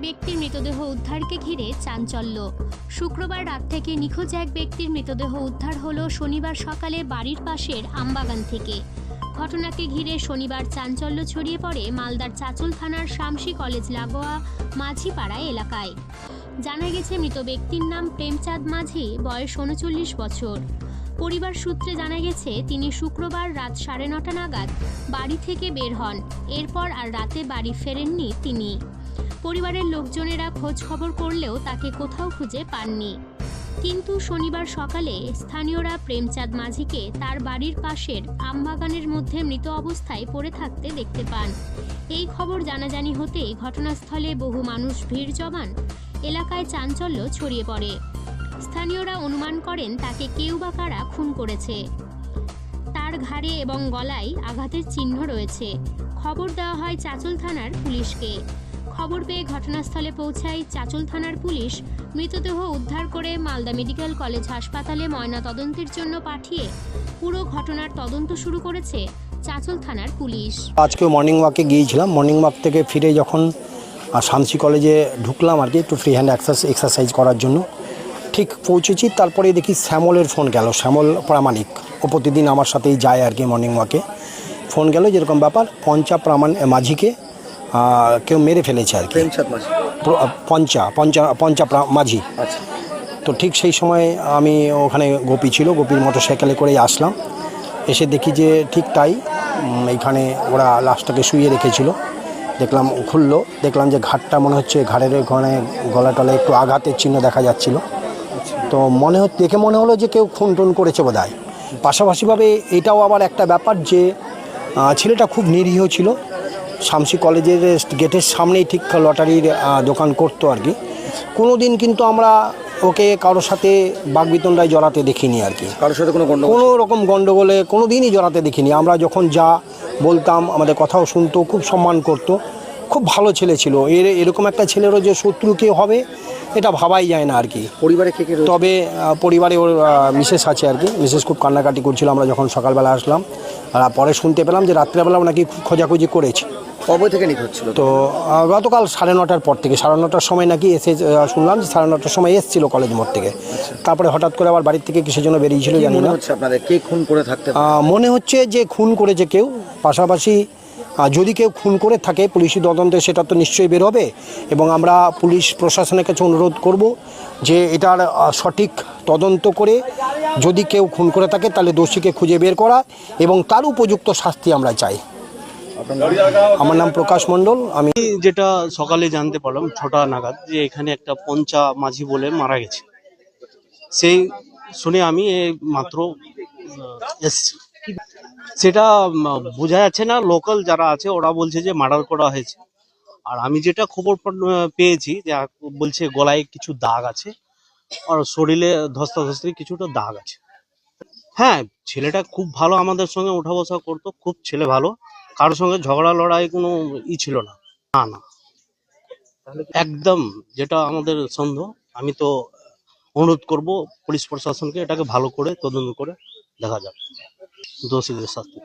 ব্যক্তির মৃতদেহ উদ্ধারকে ঘিরে চাঞ্চল্য। শুক্রবার রাত থেকে নিখোঁজ এক ব্যক্তির মৃতদেহ উদ্ধার হল শনিবার সকালে বাড়ির পাশের আমবাগান থেকে। ঘটনাকে ঘিরে শনিবার চাঞ্চল্য ছড়িয়ে পড়ে মালদার চাচল থানার শামসি কলেজ লাগোয়া মাঝিপাড়া এলাকায়। জানা গেছে, মৃত ব্যক্তির নাম প্রেমচাঁদ মাঝি, বয়স উনচল্লিশ বছর। পরিবার সূত্রে জানা গেছে, তিনি শুক্রবার রাত সাড়ে নটা নাগাদ বাড়ি থেকে বের হন। এরপর আর রাতে বাড়ি ফেরেননি তিনি। পরিবারের লোকজনেরা খোঁজ খবর করলেও তাকে কোথাও খুঁজে পাননি। কিন্তু শনিবার সকালে স্থানীয়রা প্রেমচাঁদ মাঝিকে তার বাড়ির পাশের আমবাগানের মধ্যে মৃত অবস্থায় পড়ে থাকতে দেখতে পান। এই খবর জানাজানি হতেই ঘটনাস্থলে বহু মানুষ ভিড় জমান, এলাকায় চাঞ্চল্য ছড়িয়ে পড়ে। স্থানীয়রা অনুমান করেন তাকে কেউ বা কারা খুন করেছে। তার ঘাড়ে এবং গলায় আঘাতের চিহ্ন রয়েছে। খবর দেওয়া হয় চাচল থানার পুলিশকে। খবর পেয়ে ঘটনাস্থলে পৌঁছায় চাচল থানার পুলিশ। মৃতদেহ উদ্ধার করে মালদা মেডিকেল কলেজ হাসপাতালে ময়না তদন্তের জন্য পাঠিয়ে পুরো ঘটনার তদন্ত শুরু করেছে চাচল থানার পুলিশ। আজকে মর্নিং ওয়াকে গিয়েছিলাম। মর্নিং ওয়াক থেকে ফিরে যখন শামসি কলেজে ঢুকলাম আর কি, একটু ফ্রি হ্যান্ড এক্সারসাইজ করার জন্য। ঠিক পৌঁছেছি, তারপরে দেখি শ্যামলের ফোন গেল। শ্যামল প্রামাণিক। ও প্রতিদিন আমার সাথেই যায় আর কি মর্নিং ওয়াকে ফোন গেল, যেরকম ব্যাপার, পঞ্চা প্রামাণ মাঝিকে। কেউ মেরে ফেলেছে আর কি। পঞ্চা পঞ্চা পঞ্চা মাঝি। আচ্ছা। তো ঠিক সেই সময় আমি ওখানে গোপী ছিল গোপীর মোটর সাইকেলে করেই আসলাম। এসে দেখি যে ঠিক তাই এইখানে ওরা লাশটাকে শুয়ে রেখেছিল। দেখলাম খুললো দেখলাম যে ঘাটটা মনে হচ্ছে ঘাড়ের ওখানে গলা টলা একটু আঘাতের চিহ্ন দেখা যাচ্ছিল। তো মনে হচ্ছে দেখে মনে হলো যে কেউ খুন টুন করেছে বোধ হয় পাশাপাশিভাবে এটাও আবার একটা ব্যাপার যে ছেলেটা খুব নিরীহ ছিল। শামসি কলেজের গেটের সামনেই ঠিক লটারির দোকান করতো আর কি। কোনো দিন কিন্তু আমরা ওকে কারোর সাথে বাগবিতণ্ডায় জড়াতে দেখিনি আর কি। কারোর সাথে কোনো কোনো রকম গণ্ডগোলে কোনো দিনই জড়াতে দেখিনি। আমরা যখন যা বলতাম আমাদের কথাও শুনতো খুব সম্মান করতো। খুব ভালো ছেলে ছিল। এর এরকম একটা ছেলেরও যে শত্রু কেউ হবে এটা ভাবাই যায় না আর কি। পরিবারে কে কে তবে পরিবারে ওর মিসেস আছে আর কি। মিসেস খুব কান্নাকাটি করছিল আমরা যখন সকালবেলা আসলাম। আর পরে শুনতে পেলাম যে রাত্রেবেলাও নাকি খোঁজাখুঁজি করেছে। কবে থেকে নিখোঁজ ছিল? তো গতকাল সাড়ে নটার পর থেকে সাড়ে নটার সময় নাকি এসে শুনলাম যে সাড়ে নটার সময় এসেছিল কলেজ মোড় থেকে। তারপরে হঠাৎ করে আবার বাড়ির থেকে কিসের জন্য বেরিয়েছিল জানি মনে না। হচ্ছে আপনাদের? কে খুন করে থাকতে মনে হচ্ছে যে খুন করেছে কেউ। পাশাপাশি যদি কেউ খুন করে থাকে পুলিশি তদন্তে সেটা তো নিশ্চয়ই বের হবে। এবং আমরা পুলিশ প্রশাসনের কাছে অনুরোধ করব যে এটার সঠিক তদন্ত করে যদি কেউ খুন করে থাকে তাহলে দোষীকে খুঁজে বের করা এবং তার উপযুক্ত শাস্তি আমরা চাই। আমার নাম প্রকাশ মণ্ডল, আমি যেটা সকালে জানতে পারলাম, ছটা নাগাদ, যে এখানে একটা পঞ্চা মাঝি বলে মারা গেছে। সেই শুনে আমি মাত্র এসছি। সেটা বোঝা যাচ্ছে না, লোকাল যারা আছে, ওরা বলছে যে মার্ডার করা হয়েছে। আর আমি যেটা খবর পেয়েছি, যে বলছে গলায় কিছু দাগ আছে, আর শরীরে ধস্তাধস্তি কিছুটা দাগ আছে। হ্যাঁ ছেলেটা খুব ভালো আমাদের সঙ্গে উঠা বসা করতো, খুব ছেলে ভালো। কারোর সঙ্গে ঝগড়া লড়াই কোনো ই ছিল না। না না। একদম যেটা আমাদের সন্দেহ আমি তো অনুরোধ করব পুলিশ প্রশাসনকে এটাকে ভালো করে তদন্ত করে দেখা যাক। দোষীদের শাস্তি।